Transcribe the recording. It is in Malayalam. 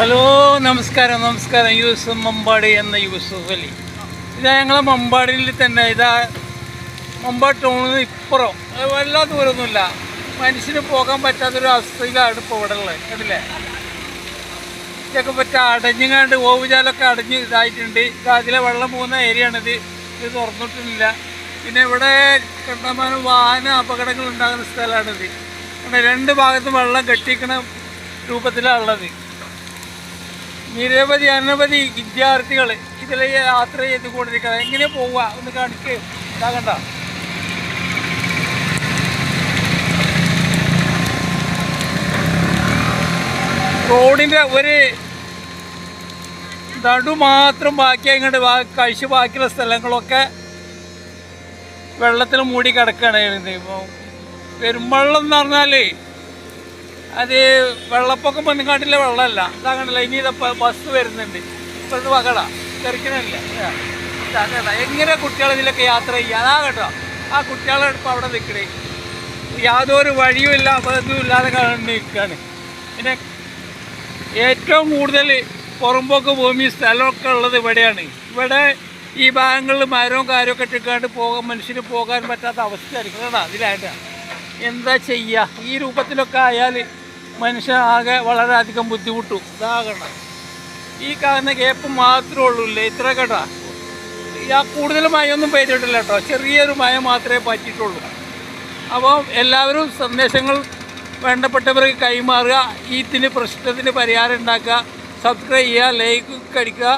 ഹലോ നമസ്കാരം നമസ്കാരം. യൂസഫ് മമ്പാടി എന്ന യൂസഫ് അലി. ഇതാ ഞങ്ങളെ മമ്പാടിയിൽ തന്നെ ഇതാ മമ്പാട് ടൗണിൽ നിന്ന് ഇപ്പുറം വല്ലാ ദൂരമൊന്നുമില്ല മനുഷ്യന് പോകാൻ പറ്റാത്തൊരു അവസ്ഥയിലാണ് ഇപ്പോൾ ഇവിടെ ഉള്ളത്. കണ്ടില്ലേ? ഇതൊക്കെ പറ്റ അടഞ്ഞുങ്ങാണ്ട് ഓവുചാലൊക്കെ അടഞ്ഞ് ഇതായിട്ടുണ്ട്. ഇത് അതിലെ വെള്ളം പോകുന്ന ഏരിയയാണിത് ഇത് തുറന്നിട്ടില്ല. പിന്നെ ഇവിടെ കണ്ടമാനം വാഹന അപകടങ്ങൾ ഉണ്ടാകുന്ന സ്ഥലമാണിത്. രണ്ട് ഭാഗത്തും വെള്ളം കെട്ടിക്കണ രൂപത്തിലാണ് ഉള്ളത് നിരവധി അനവധി വിദ്യാർത്ഥികൾ ഇതിലെ യാത്ര ചെയ്ത് കൊണ്ടിരിക്കുന്നത് എങ്ങനെ പോവുക? ഒന്ന് കാണിക്ക്. ഇതാകണ്ട റോഡിന്റെ ഒരു നടു മാത്രം ബാക്കി ഇങ്ങോട്ട് കഴിച്ച് ബാക്കിയുള്ള സ്ഥലങ്ങളൊക്കെ വെള്ളത്തിൽ മൂടി കിടക്കുകയാണ് പെരുമ്പള്ളം എന്ന് പറഞ്ഞാൽ അത് വെള്ളപ്പൊക്കം വന്നുകാട്ടിലെ വെള്ളമല്ല. ഇതാ കണ്ടില്ല ഇനി ഇത് ബസ് വരുന്നുണ്ട്. ഇപ്പൊ ഇത് വകട കേട്ടോ എങ്ങനെ കുട്ടികൾ ഇതിലൊക്കെ യാത്ര ചെയ്യുക അതാ കേട്ടോ ആ കുട്ടികളെ ഇപ്പോൾ അവിടെ നിൽക്കണേ യാതൊരു വഴിയുമില്ല അപകടവും ഇല്ലാതെ കണ്ടു നിൽക്കുകയാണ് പിന്നെ ഏറ്റവും കൂടുതൽ പുറമ്പോക്ക് ഭൂമി സ്ഥലമൊക്കെ ഉള്ളത് ഇവിടെയാണ്. ഇവിടെ ഈ ഭാഗങ്ങളിൽ മരവും കാര്യമൊക്കെ ഇട്ടിക്കാണ്ട് പോകാൻ മനുഷ്യന് പോകാൻ പറ്റാത്ത അവസ്ഥയായിരിക്കും. കേട്ടോ അതിലായിട്ടാണ് എന്താ ചെയ്യുക ഈ രൂപത്തിലൊക്കെ ആയാൽ മനുഷ്യൻ ആകെ വളരെയധികം ബുദ്ധിമുട്ടു. ഇതാകണം. ഈ കാണുന്ന ഗ്യാപ്പ് മാത്രമേ ഉള്ളൂ ഇല്ലേ ഇത്ര കേട്ടാ ആ കൂടുതൽ മഴയൊന്നും പെയ്തിട്ടില്ല കേട്ടോ. ചെറിയൊരു മഴ മാത്രമേ പറ്റിയിട്ടുള്ളൂ. അപ്പോൾ എല്ലാവരും സന്ദേശങ്ങൾ വേണ്ടപ്പെട്ടവർക്ക് കൈമാറുക. ഈത്തിന് പ്രശ്നത്തിന് പരിഹാരം ഉണ്ടാക്കുക. സബ്സ്ക്രൈബ് ചെയ്യുക ലൈക്ക് അടിക്കുക.